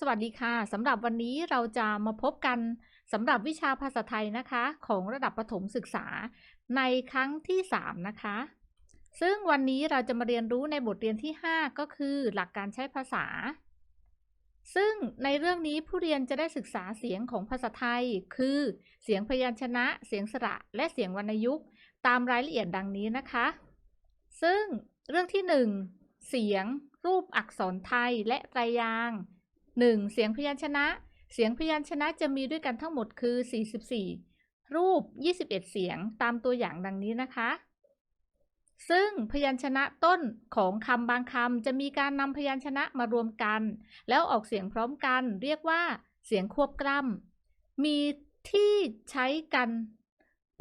สวัสดีค่ะสำหรับวันนี้เราจะมาพบกันสำหรับวิชาภาษาไทยนะคะ ของระดับประถมศึกษาในครั้งที่ 3 นะคะ ซึ่งวันนี้เราจะมาเรียนรู้ในบทเรียนที่ 5 ก็คือหลักการใช้ภาษา ซึ่งในเรื่องนี้ผู้เรียนจะได้ศึกษาเสียงของภาษาไทย คือเสียงพยัญชนะ เสียงสระ และเสียงวรรณยุกต์ตามรายละเอียดดังนี้นะคะ ซึ่งเรื่องที่ 1 เสียงรูปอักษรไทยและไตรยางค์ 1. เสียงพยัญชนะ เสียงพยัญชนะจะมีด้วยกันทั้งหมดคือ 44 รูป 21 เสียงตามตัวอย่างดังนี้นะคะ ซึ่งพยัญชนะต้นของคำบางคำจะมีการนำพยัญชนะมารวมกัน แล้วออกเสียงพร้อมกัน เรียกว่าเสียงควบกล้ำมีที่ใช้กัน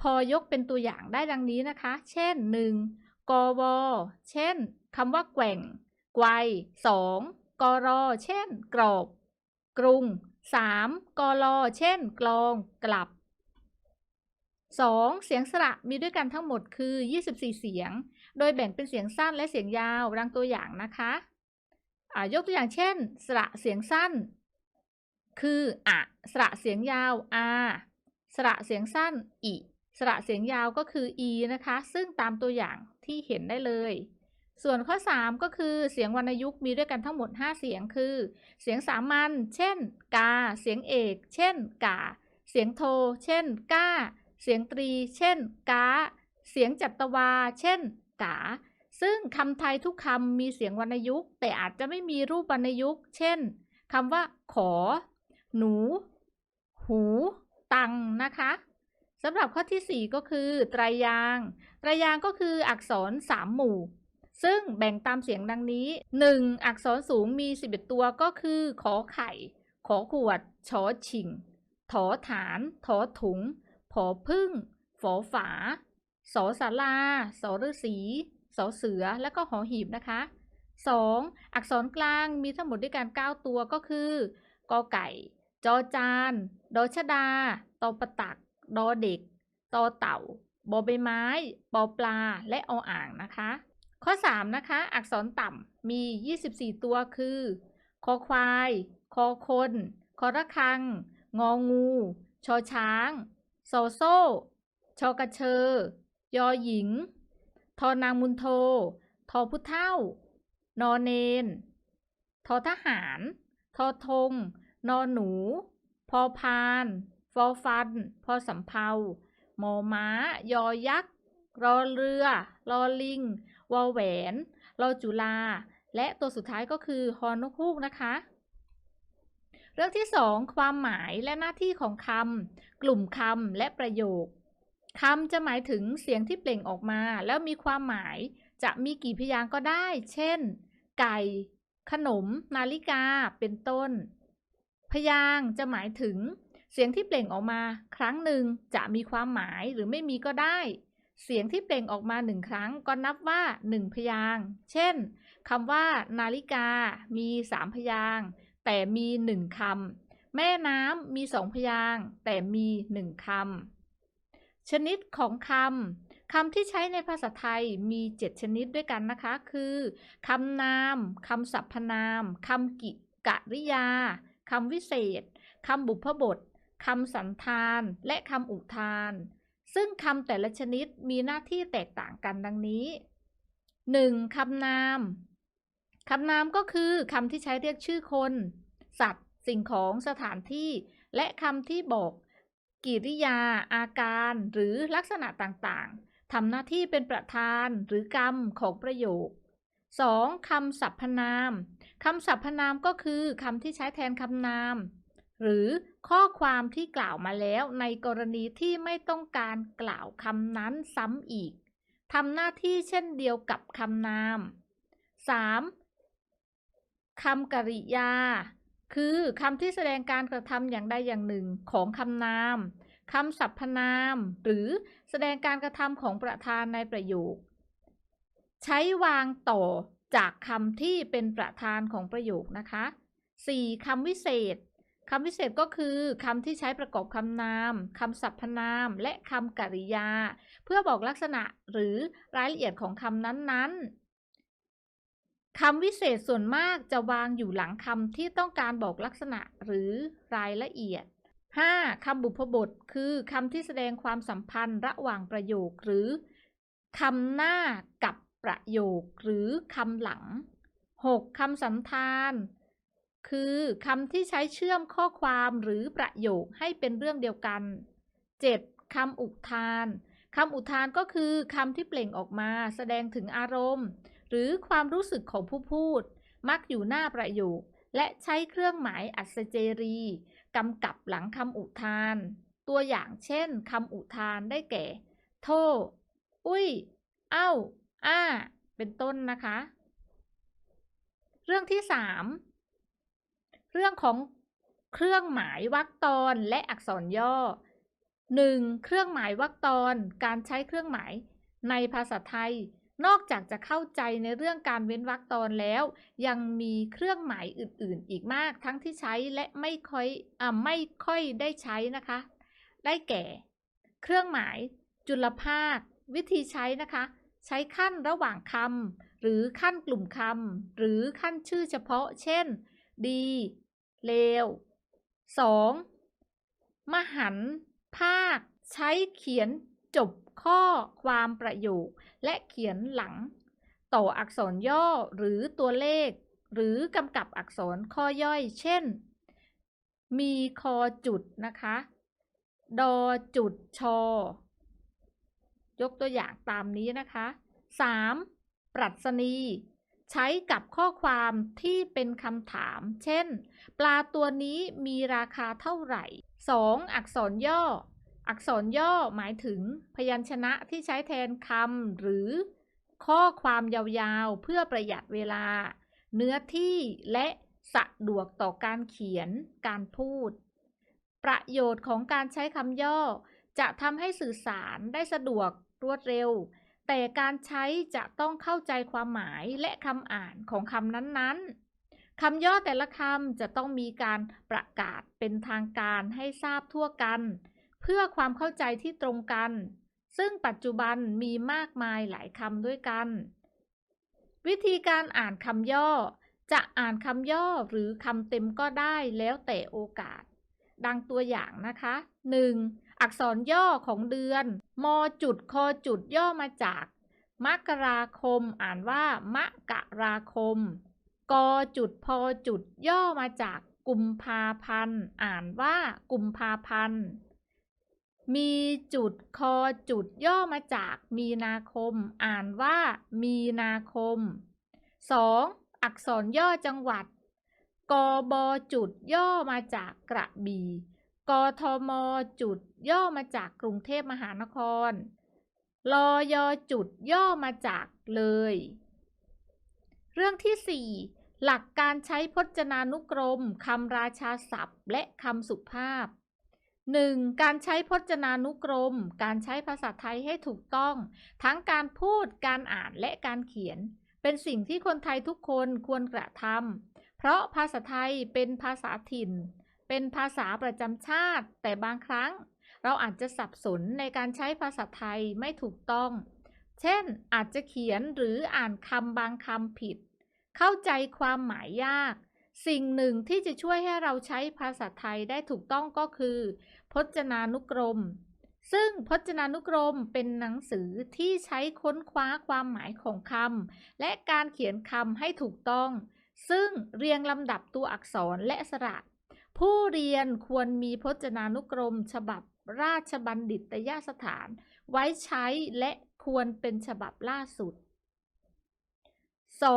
พอยกเป็นตัวอย่างได้ดังนี้นะคะ เช่น 1. กว เช่นคำว่าแกว่ง ไกว 2. กรอ เช่น กรอบ กรุง 3. กรอเช่น กลองกลับ 2. เสียงสระมีด้วยกันทั้งหมดคือ 24 เสียง โดยแบ่งเป็นเสียงสั้นและเสียงยาวดังตัวอย่างนะคะะยกตัวอย่างเช่น สระเสียงสั้น คืออะสระเสียงยาวอาสระเสียงสั้นอิสระเสียงยาวก็คืออีนะคะ ซึ่งตามตัวอย่างที่เห็นได้เลย ส่วนข้อ 3 ก็คือเสียงวรรณยุกต์มีด้วยกันทั้งหมด 5 เสียงคือ เสียงสามัญเช่น กา เสียงเอก เช่น กา เสียงโท เช่น ก้า เสียงตรี เช่น กา เสียงจัตวา เช่น กา ซึ่งคำไทยทุกคำมีเสียงวรรณยุกต์แต่อาจจะไม่มีรูปวรรณยุกต์เช่นคำว่า ขอ หนู หู ตังนะคะสำหรับข้อที่ 4 ก็คือ ไตรยาง ไตรยางก็คืออักษร 3 หมู่ ซึ่งแบ่งตามเสียงดังนี้ 1. อักษรสูงมี 11 ตัวก็คือ ขอไข่ ขอขวด ชอชิง ถอฐาน ถอถุง ผอพึ่ง ฝอฝา สอสาราสอฤษีสอเสือ และก็หอหีบนะคะ 2. อักษรกลางมีทั้งหมดด้วยกัน 9 ตัวก็คือกอไก่ จอจาน ดอชดา ตอประตัก ดอเด็ก ตอเต่า บอใบไม้ ปอปลา และออ่างนะคะ ข้อ 3 นะคะ อักษรต่ำมี 24 ตัวคือ คอควาย คอคน คอระคัง งองู ชอช้างโซโซ่ชอกระเชอยอหญิง ทอนางมุนโท ทอพุเท่า นอเนน ทอทหาร ทอธงนอหนู พอพาน ฟอฟัน พอสำเภามอม้า ยอยักษ์ รอเรือ รอลิง วอแหวน รอจุลา และตัวสุดท้ายก็คือฮอนกฮูกนะคะ เรื่องที่ 2 ความหมายและหน้าที่ของคำ กลุ่มคำและประโยคคำจะหมายถึงเสียงที่เปล่งออกมา แล้วมีความหมายจะมีกี่พยางค์ก็ได้ เช่น ไก่ ขนม นาฬิกา เป็นต้น พยางค์จะหมายถึงเสียงที่เปล่งออกมา ครั้งหนึ่งจะมีความหมายหรือไม่มีก็ได้ เสียงที่เปล่งออกมาหนึ่งครั้งก็นับว่าหนึ่งพยางเช่นคำว่านาฬิกามีสามพยางแต่มีหนึ่งคำแม่น้ำมีสองพยางแต่มีหนึ่งคำชนิดของคำคำที่ใช้ในภาษาไทยมี7ชนิดด้วยกันนะคะ คือคำนามคำสรรพนามคำกิกริยาคำวิเศษคำบุพบทคำสันธาน และคำอุทาน ซึ่งคำแต่ละชนิดมีหน้าที่แตกต่างกันดังนี้ 1. คำนาม คำนามก็คือคำที่ใช้เรียกชื่อคน สัตว์ สิ่งของ สถานที่ และคำที่บอก กิริยา อาการ หรือลักษณะต่างๆ ทำหน้าที่เป็นประธานหรือกรรมของประโยค 2. คำสรรพนาม คำสรรพนามก็คือคำที่ใช้แทนคำนาม หรือข้อความที่กล่าวมาแล้วในกรณีที่ไม่ต้องการกล่าวคำนั้นซ้ำอีกทำหน้าที่เช่นเดียวกับคำนาม 3. คำกริยา คือคำที่แสดงการกระทำอย่างใดอย่างหนึ่งของคำนามคำสรรพนาม หรือแสดงการกระทำของประธานในประโยค ใช้วางต่อจากคำที่เป็นประธานของประโยคนะคะ 4. คำวิเศษ คำวิเศษก็คือคำที่ใช้ประกอบคำนามคำสรรพนาม และคำกริยา เพื่อบอกลักษณะหรือรายละเอียดของคำนั้นๆคำวิเศษส่วนมากจะวางอยู่หลังคำที่ต้องการบอกลักษณะหรือรายละเอียด 5. คำบุพบท คือคำที่แสดงความสัมพันธ์ระหว่างประโยค หรือคำหน้ากับประโยค หรือคำหลัง 6. คำสันธาน คือคำที่ใช้เชื่อมข้อความหรือประโยคให้เป็นเรื่องเดียวกัน 7. คำอุทานคำอุทานก็คือคำที่เปล่งออกมาแสดงถึงอารมณ์ หรือความรู้สึกของผู้พูด มักอยู่หน้าประโยค และใช้เครื่องหมายอัศเจรีกำกับหลังคำอุทาน ตัวอย่างเช่นคำอุทานได้แก่ โท อุ้ย เอ้า อ้า เป็นต้นนะคะ เรื่องที่ 3 เรื่องของเครื่องหมายวรรคตอนและอักษรย่อ 1. เครื่องหมายวรรคตอน การใช้เครื่องหมาย ในภาษาไทย นอกจากจะเข้าใจในเรื่องการเว้นวรรคตอนแล้ว ยังมีเครื่องหมายอื่น ๆ อีกมากทั้งที่ใช้และไม่ค่อยอ่ไม่ค่อยได้ใช้นะคะ ได้แก่ เครื่องหมายจุลภาค วิธีใช้นะคะ ใช้ขั้นระหว่างคำหรือขั้นกลุ่มคำหรือขั้นชื่อเฉพาะ เช่น ดี เลว 2. มหันภาค ใช้เขียนจบข้อความประโยค และเขียนหลัง ต่ออักษรย่อหรือตัวเลข หรือกำกับอักษรข้อย่อย เช่น มีคอจุดนะคะ ดอจุดชอ ยกตัวอย่างตามนี้นะคะ 3. ปรัชนี ใช้กับข้อความที่เป็นคำถาม เช่น ปลาตัวนี้มีราคาเท่าไหร่ 2. อักษรย่อ อักษรย่อหมายถึงพยัญชนะที่ใช้แทนคำหรือ ข้อความยาวๆ เพื่อประหยัดเวลา เนื้อที่และสะดวกต่อการเขียน การพูด ประโยชน์ของการใช้คำย่อ จะทำให้สื่อสารได้สะดวกรวดเร็ว แต่การใช้จะต้องเข้าใจความหมายและคำอ่านของคำนั้นๆคำย่อแต่ละคำจะต้องมีการประกาศเป็นทางการให้ทราบทั่วกัน เพื่อความเข้าใจที่ตรงกัน ซึ่งปัจจุบันมีมากมายหลายคำด้วยกัน วิธีการอ่านคำย่อ จะอ่านคำย่อหรือคำเต็มก็ได้แล้วแต่โอกาส ดังตัวอย่างนะคะ 1. อักษรย่อของเดือน มจุดคอจุดย่อมาจาก มกราคม อ่านว่ามะกะราคม กจุดพอจุดย่อมาจากกุมภาพันธ์ อ่านว่ากุมภาพันธ์ มีจุดคอจุดย่อมาจากมีนาคม อ่านว่ามีนาคม 2. อักษรย่อจังหวัด กบจุดย่อมาจากกระบี่ กทมจุดย่อมาจากกรุงเทพมหานครลอยจุดย่อมาจากเลย เรื่องที่ 4 หลักการใช้พจนานุกรมคำราชาศัพท์ และคำสุภาพ 1. การใช้พจนานุกรม การใช้ภาษาไทยให้ถูกต้อง ทั้งการพูด การอ่าน และการเขียน เป็นสิ่งที่คนไทยทุกคนควรกระทำ เพราะภาษาไทยเป็นภาษาถิ่น เป็นภาษาประจำชาติ แต่บางครั้งเราอาจจะสับสนในการใช้ภาษาไทยไม่ถูกต้อง เช่น อาจจะเขียนหรืออ่านคำบางคำผิด เข้าใจความหมายยาก สิ่งหนึ่งที่จะช่วยให้เราใช้ภาษาไทยได้ถูกต้องก็คือ พจนานุกรม ซึ่งพจนานุกรมเป็นหนังสือที่ใช้ค้นคว้าความหมายของคำและการเขียนคำให้ถูกต้อง ซึ่งเรียงลำดับตัวอักษรและสระ ผู้เรียนควรมีพจนานุกรม ฉบับราชบัณฑิตยสถาน ไว้ใช้และควรเป็นฉบับล่าสุด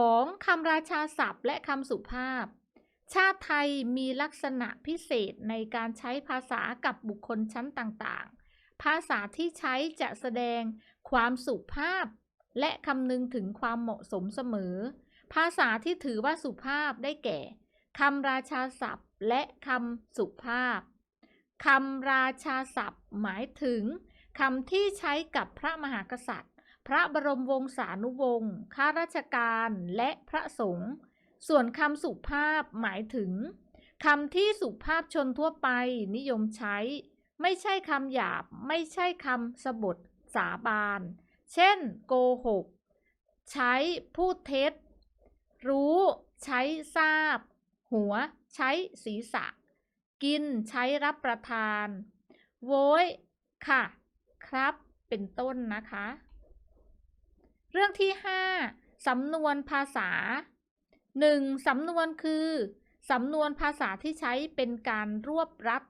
2. คำราชาศัพท์และคำสุภาพ ชาติไทยมีลักษณะพิเศษในการใช้ภาษากับบุคคลชั้นต่างๆ ภาษาที่ใช้จะแสดงความสุภาพ และคำนึงถึงความเหมาะสมเสมอ ภาษาที่ถือว่าสุภาพได้แก่คำราชาศัพท์ และคำสุภาพคำราชาศัพท์ หมายถึงคำที่ใช้กับพระมหากษัตริย์ พระบรมวงศานุวงศ์ข้าราชการและพระสงฆ์ส่วนคำสุภาพหมายถึงคำที่สุภาพชนทั่วไปนิยมใช้ ไม่ใช่คำหยาบ ไม่ใช่คำสบทสาบาน เช่น โกหก ใช้พูดเท็จ รู้ ใช้ทราบ หัว ใช้ศีรษะ กินใช้รับประทาน โว้ย ค่ะ ครับ เป็นต้นนะคะ เรื่องที่ 5 สำนวนภาษา 1. สำนวนคือ สำนวนภาษาที่ใช้เป็นการรวบรัด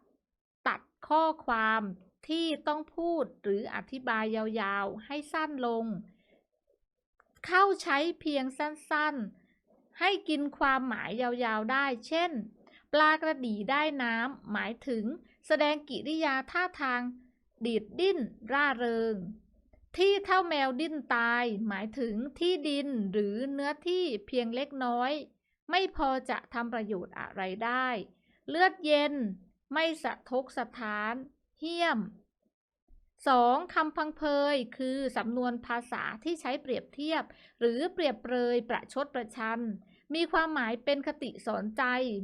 ตัดข้อความที่ต้องพูดหรืออธิบายยาวๆ ให้สั้นลง เข้าใช้เพียงสั้นๆ ให้กินความหมายยาวๆได้ เช่น ปลากระดีได้น้ำ หมายถึงแสดงกิริยาท่าทาง ดีดดิ้น ร่าเริง ที่เท่าแมวดิ้นตาย หมายถึงที่ดินหรือเนื้อที่เพียงเล็กน้อย ไม่พอจะทำประโยชน์อะไรได้ เลือดเย็น ไม่สะทกสะท้าน เหี้ยม 2. คำพังเพยคือสำนวนภาษาที่ใช้เปรียบเทียบ หรือเปรียบเปรยประชดประชัน มีความหมายเป็นคติสอนใจ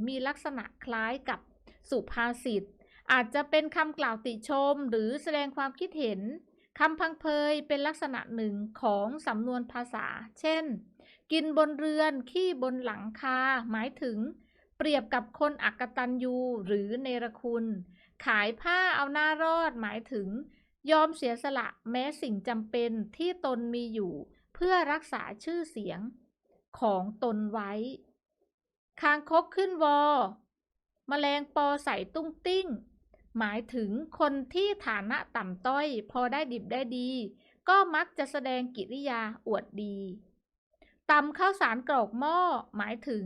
มีลักษณะคล้ายกับสุภาษิต อาจจะเป็นคำกล่าวติชม หรือแสดงความคิดเห็นคำพังเพยเป็นลักษณะหนึ่งของสำนวนภาษา เช่น กินบนเรือน ขี้บนหลังคา หมายถึง เปรียบกับคนอักตันยูหรือเนรคุณ ขายผ้าเอาหน้ารอด หมายถึง ยอมเสียสละแม้สิ่งจำเป็นที่ตนมีอยู่ เพื่อรักษาชื่อเสียงของตนไว้ คางคกขึ้นวอแมลงปอใส่ตุ้งติ้ง หมายถึงคนที่ฐานะต่ำต้อย พอได้ดิบได้ดี ก็มักจะแสดงกิริยาอวดดีตำข้าวสารกรอกหม้อ หมายถึง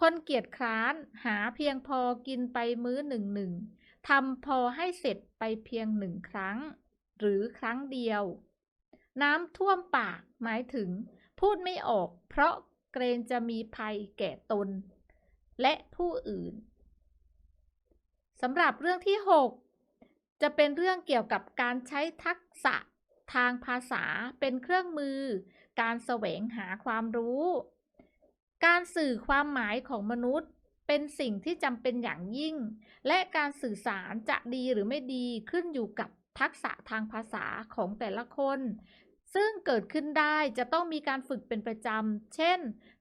คนเกียจคร้านหาเพียงพอกินไปมื้อหนึ่งหนึ่งทำพอให้เสร็จไปเพียงหนึ่งครั้ง หรือครั้งเดียว น้ำท่วมปากหมายถึง พูดไม่ออก เพราะเกรงจะมีภัยแก่ตน และผู้อื่นสำหรับเรื่องที่ 6 จะเป็นเรื่องเกี่ยวกับการใช้ทักษะทางภาษาเป็นเครื่องมือ การแสวงหาความรู้ การสื่อความหมายของมนุษย์เป็นสิ่งที่จำเป็นอย่างยิ่ง และการสื่อสารจะดีหรือไม่ดีขึ้นอยู่กับ ทักษะทางภาษาของแต่ละคน ซึ่งเกิดขึ้นได้จะต้องมีการฝึกเป็นประจำ เช่น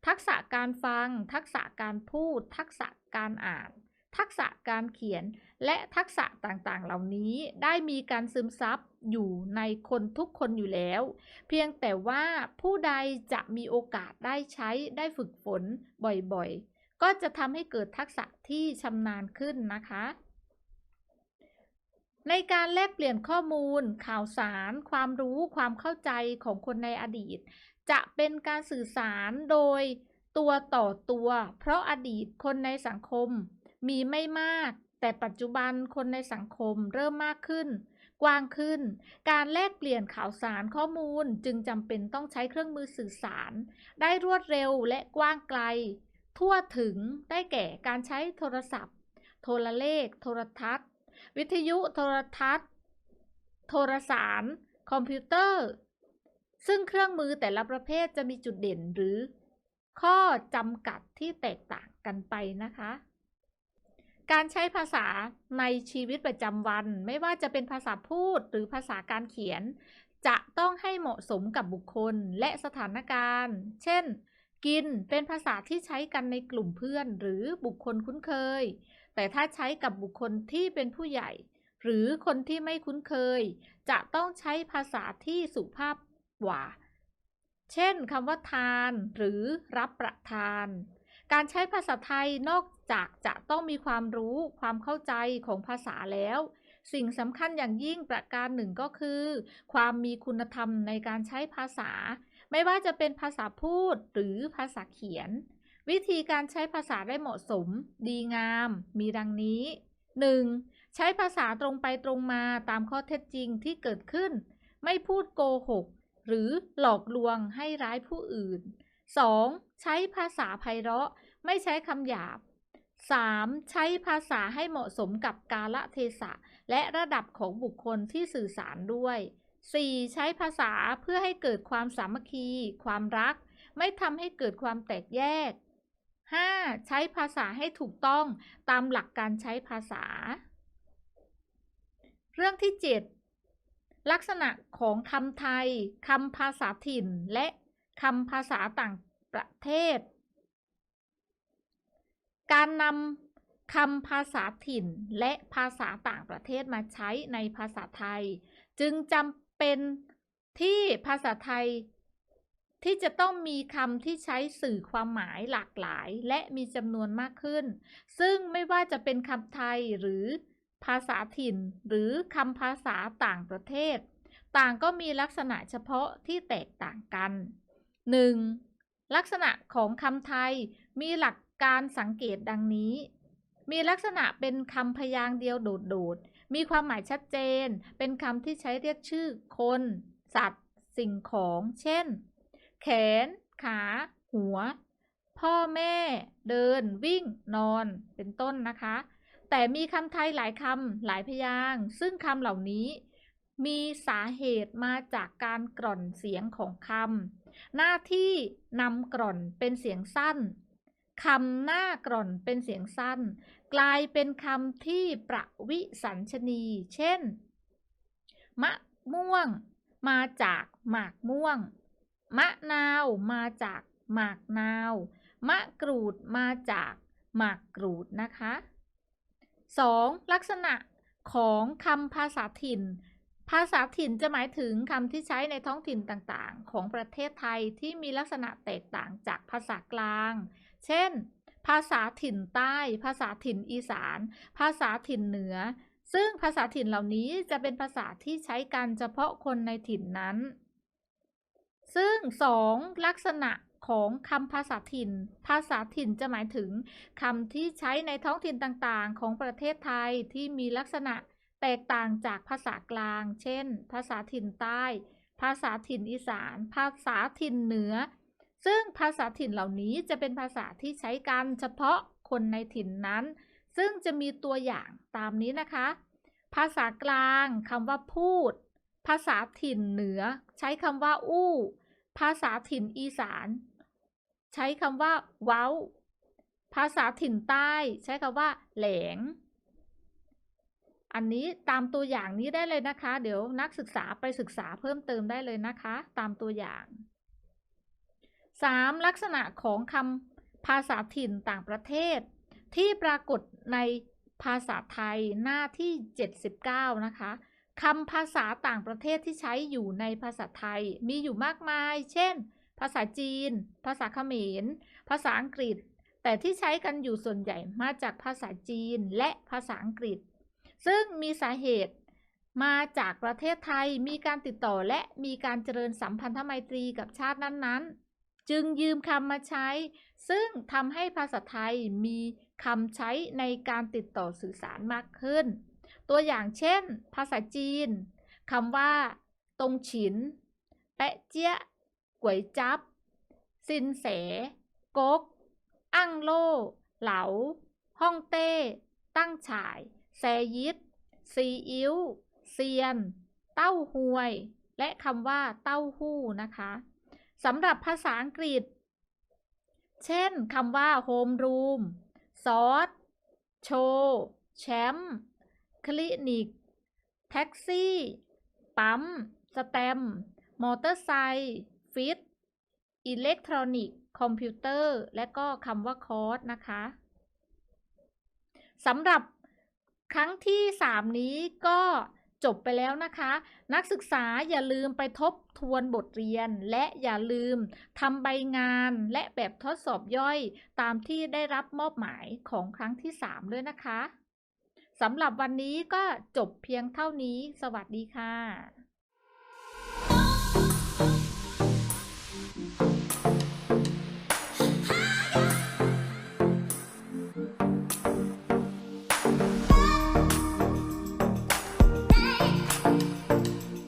ทักษะการฟัง ทักษะการพูด ทักษะการอ่าน ทักษะการเขียน และทักษะต่างๆ เหล่านี้ได้มีการซึมซับอยู่ในคนทุกคนอยู่แล้ว เพียงแต่ว่าผู้ใดจะมีโอกาสได้ใช้ได้ฝึกฝนบ่อยๆ ก็จะทำให้เกิดทักษะที่ชำนาญขึ้นนะคะ ในการแลกเปลี่ยนข้อมูล ข่าวสาร ความรู้ความเข้าใจของคนในอดีต จะเป็นการสื่อสารโดยตัวต่อตัว เพราะอดีตคนในสังคม มีไม่มาก แต่ปัจจุบันคนในสังคมเริ่มมากขึ้น กว้างขึ้น การแลกเปลี่ยนข่าวสารข้อมูลจึงจำเป็นต้องใช้เครื่องมือสื่อสาร ได้รวดเร็วและกว้างไกล ทั่วถึงได้แก่การใช้โทรศัพท์ โทรเลข โทรทัศน์ วิทยุโทรทัศน์ โทรสาร คอมพิวเตอร์ ซึ่งเครื่องมือแต่ละประเภทจะมีจุดเด่นหรือ ข้อจำกัดที่แตกต่างกันไปนะคะ การใช้ภาษาในชีวิตประจำวัน ไม่ว่าจะเป็นภาษาพูดหรือภาษาการเขียน จะต้องให้เหมาะสมกับบุคคลและสถานการณ์ เช่นกินเป็นภาษาที่ใช้กันในกลุ่มเพื่อนหรือบุคคลคุ้นเคย แต่ถ้าใช้กับบุคคลที่เป็นผู้ใหญ่ หรือคนที่ไม่คุ้นเคย จะต้องใช้ภาษาที่สุภาพกว่า เช่นคำว่าทานหรือรับประทาน การใช้ภาษาไทยนอกจากจะต้องมีความรู้ความเข้าใจของภาษาแล้ว สิ่งสำคัญอย่างยิ่งประการหนึ่งก็คือ ความมีคุณธรรมในการใช้ภาษา ไม่ว่าจะเป็นภาษาพูดหรือภาษาเขียน วิธีการใช้ภาษาได้เหมาะสม ดีงาม มีดังนี้ 1. ใช้ภาษาตรงไปตรงมาตามข้อเท็จจริงที่เกิดขึ้น ไม่พูดโกหก หรือหลอกลวงให้ร้ายผู้อื่น 2. ใช้ภาษาไพเราะ ไม่ใช้คำหยาบ 3. ใช้ภาษาให้เหมาะสมกับกาลเทศะ และระดับของบุคคลที่สื่อสารด้วย 4. ใช้ภาษาเพื่อให้เกิดความสามัคคี ความรัก ไม่ทำให้เกิดความแตกแยก 5. ใช้ภาษาให้ถูกต้องตามหลักการใช้ภาษา เรื่องที่ 7 ลักษณะของคำไทยคำภาษาถิ่น และคำภาษาต่างประเทศ การนำคำภาษาถิ่นและภาษาต่างประเทศมาใช้ในภาษาไทย จึงจำเป็นที่ภาษาไทย ที่จะต้องมีคำที่ใช้สื่อความหมายหลากหลาย และมีจำนวนมากขึ้น ซึ่งไม่ว่าจะเป็นคำไทยหรือภาษาถิ่น หรือคำภาษาต่างประเทศ ต่างก็มีลักษณะเฉพาะที่แตกต่างกัน 1. ลักษณะของคำไทยมีหลักการสังเกตดังนี้ มีลักษณะเป็นคำพยางค์เดียวโดดๆ มีความหมายชัดเจน เป็นคำที่ใช้เรียกชื่อคน สัตว์ สิ่งของ เช่น แขน ขา หัว พ่อแม่เดิน วิ่ง นอนเป็นต้นนะคะ แต่มีคำไทยหลายคำหลายพยางค์ซึ่งคำเหล่านี้มีสาเหตุมาจากการกร่อนเสียงของคำ หน้าที่นำกร่อนเป็นเสียงสั้น คำหน้ากร่อนเป็นเสียงสั้น กลายเป็นคำที่ประวิสัญชนี เช่น มะม่วง มาจากหมากม่วง มะนาวมาจากหมากนาว มะกรูดมาจากหมากกรูดนะคะ 2. ลักษณะของคำภาษาถิ่น ภาษาถิ่นจะหมายถึงคำที่ใช้ในท้องถิ่นต่างๆ ของประเทศไทยที่มีลักษณะแตกต่างจากภาษากลาง เช่น ภาษาถิ่นใต้ ภาษาถิ่นอีสาน ภาษาถิ่นเหนือ ซึ่งภาษาถิ่นเหล่านี้จะเป็นภาษาที่ใช้กันเฉพาะคนในถิ่นนั้น ซึ่ง 2. ลักษณะของคำภาษาถิ่น ภาษาถิ่นจะหมายถึงคำที่ใช้ในท้องถิ่นต่างๆ ของประเทศไทยที่มีลักษณะแตกต่างจากภาษากลาง เช่น ภาษาถิ่นใต้ ภาษาถิ่นอีสาน ภาษาถิ่นเหนือ ซึ่งภาษาถิ่นเหล่านี้จะเป็นภาษาที่ใช้กันเฉพาะคนในถิ่นนั้น ซึ่งจะมีตัวอย่างตามนี้นะคะ ภาษากลางคำว่าพูด ภาษาถิ่นเหนือ ใช้คำว่าอู้ ภาษาถิ่นอีสาน ใช้คำว่า เว้า ภาษาถิ่นใต้ ใช้คำว่า แหลง อันนี้ตามตัวอย่างนี้ได้เลยนะคะ เดี๋ยวนักศึกษาไปศึกษาเพิ่มเติมได้เลยนะคะ ตามตัวอย่าง 3. ลักษณะของคำภาษาถิ่นต่างประเทศ ที่ปรากฏในภาษาไทยหน้าที่ 79 นะคะ คำภาษาต่างประเทศที่ใช้อยู่ในภาษาไทยมีอยู่มากมาย เช่น ภาษาจีน ภาษาเขมร ภาษาอังกฤษ แต่ที่ใช้กันอยู่ส่วนใหญ่มาจากภาษาจีนและภาษาอังกฤษ ซึ่งมีสาเหตุมาจากประเทศไทยมีการติดต่อและมีการเจริญสัมพันธไมตรีกับชาตินั้นๆ จึงยืมคำมาใช้ ซึ่งทำให้ภาษาไทยมีคำใช้ในการติดต่อสื่อสารมากขึ้น ตัวอย่างเช่น ภาษาจีนคำว่า ตรงฉิน แปะเจี๊ยก๋วยจับสินแสก๊กอั้งโล่ เหลา ฮ่องเต้ ตั้งฉาย แซยิดซีอิ๊วเซียน เต้าหวย และคำว่า เต้าหู้นะคะสำหรับภาษาอังกฤษ เช่นคำว่า โฮมรูม ซอส โชว์ แชมป์ คลินิก แท็กซี่ ปั๊ม สแตมมอเตอร์ไซค์ฟิต อิเล็กทรอนิกส์ คอมพิวเตอร์ และก็คำว่าคอร์สนะคะสำหรับครั้งที่ 3 นี้ก็จบไปแล้วนะคะ นักศึกษาอย่าลืมไปทบทวนบทเรียน และอย่าลืมทำใบงานและแบบทดสอบย่อยตามที่ได้รับมอบหมายของครั้งที่ 3 ด้วยนะคะ สำหรับวันนี้ก็จบเพียงเท่านี้ สวัสดีค่ะ